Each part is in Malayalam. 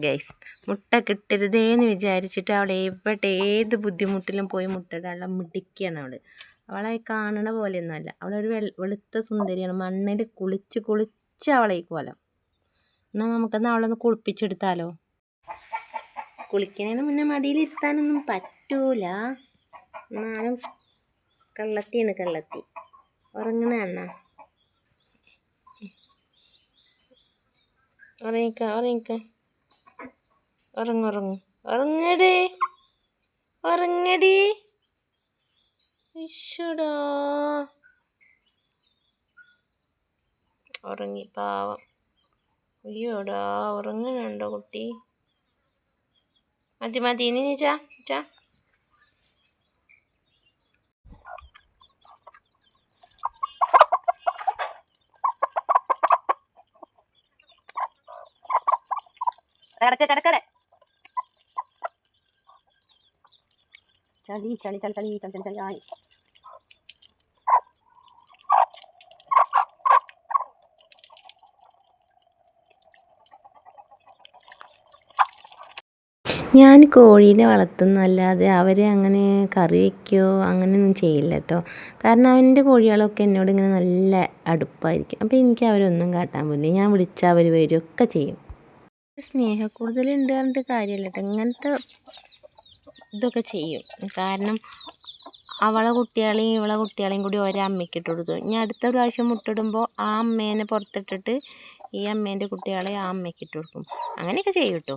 ഗൈസ് മുട്ട കിട്ടരുതേന്ന് വിചാരിച്ചിട്ട് അവൾ എവിടെ ഏത് ബുദ്ധിമുട്ടിലും പോയി മുട്ടയിടാനുള്ള മിടുക്കിയാണ് അവൾ അവളെ കാണണ പോലെയൊന്നുമല്ല. അവളൊരു വെൾ- വെളുത്ത സുന്ദരിയാണ്. മണ്ണിൽ കുളിച്ച് കുളിച്ച് അവളെ കോലം. എന്നാൽ നമുക്കെന്നാൽ അവളൊന്ന് കുളിപ്പിച്ചെടുത്താലോ? കുളിക്കുന്നതിന് മുന്നേ മടിയിലിരുത്താനൊന്നും പറ്റൂല. എന്നാലും കള്ളത്തിയാണ് കള്ളത്തി. ഉറങ്ങണ അണ്ണ. ഉറങ്ങിക്ക ഉറങ്ങിക്ക. ഉറങ്ങ ഉറങ്ങ. ഉറങ്ങടി. ഉറങ്ങടി. ഇഷടാ ഉറങ്ങി പാവം. അയ്യോടാ ഉറങ്ങണുണ്ടോ കുട്ടി? മതി മതി. ഇനി നീ ചാ ചാ. കിടക്ക് കിടക്കടെ ചളി ചളി ചളി ചളി ചളി ചളി ചളി ആയി. ഞാൻ കോഴീനെ വളർത്തുന്നല്ലാതെ അവരെ അങ്ങനെ കറി വയ്ക്കുകയോ അങ്ങനെയൊന്നും ചെയ്യില്ല കേട്ടോ. കാരണം അവന്റെ കോഴികളൊക്കെ എന്നോട് ഇങ്ങനെ നല്ല അടുപ്പായിരിക്കും. അപ്പോൾ എനിക്ക് അവരൊന്നും കാട്ടാൻ പറ്റില്ല. ഞാൻ വിളിച്ചാൽ അവർ വരികയൊക്കെ ചെയ്യും. സ്നേഹക്കൂടുതലുണ്ട് പറഞ്ഞിട്ട് കാര്യമല്ല കേട്ടോ. ഇങ്ങനത്തെ ഇതൊക്കെ ചെയ്യും. കാരണം അവളെ കുട്ടികളെയും ഇവളെ കുട്ടികളെയും കൂടി ഒരേ അമ്മയ്ക്ക് ഇട്ട് കൊടുത്തു. ഇനി അടുത്ത പ്രാവശ്യം മുട്ടിടുമ്പോൾ ആ അമ്മേനെ പുറത്തിട്ടിട്ട് ഈ അമ്മേന്റെ കുട്ടികളെ ആ അമ്മയ്ക്ക് ഇട്ട് കൊടുക്കും. അങ്ങനെയൊക്കെ ചെയ്യും കേട്ടോ.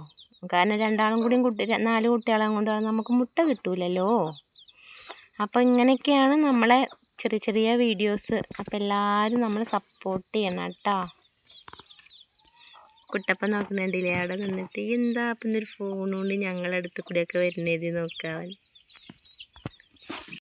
കാരണം രണ്ടാളും കൂടിയും കുട്ടി നാല് കുട്ടികളെ കൊണ്ട് നമുക്ക് മുട്ട കിട്ടൂലല്ലോ. അപ്പോൾ ഇങ്ങനെയൊക്കെയാണ് നമ്മളെ ചെറിയ ചെറിയ വീഡിയോസ്. അപ്പോൾ എല്ലാവരും നമ്മളെ സപ്പോർട്ട് ചെയ്യണം കേട്ടോ. കുട്ടപ്പൻ നോക്കുന്നുണ്ടല്ലേ അവിടെ നിന്നിട്ട്? എന്താ അപ്പം ഒരു ഫോൺ കൊണ്ട് ഞങ്ങളുടെ അടുത്ത് കൂടെയൊക്കെ വരുന്നത് നോക്കാൻ